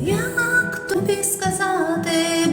Як тобі сказати?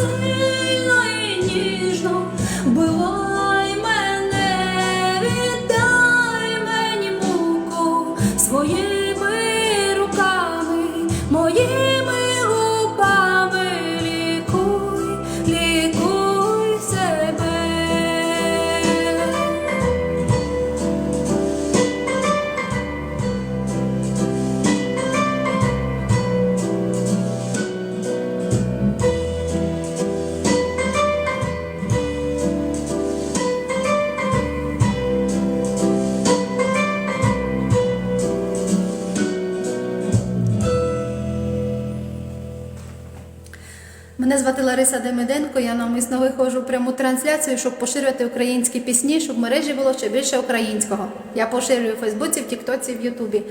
сильно ніжно, бивай мене, віддай мені муку своє. Мене звати Лариса Демиденко, я навмисно виходжу пряму трансляцію, щоб поширювати українські пісні, щоб в мережі було ще більше українського. Я поширюю в Фейсбуці, в Тіктоці, в Ютубі.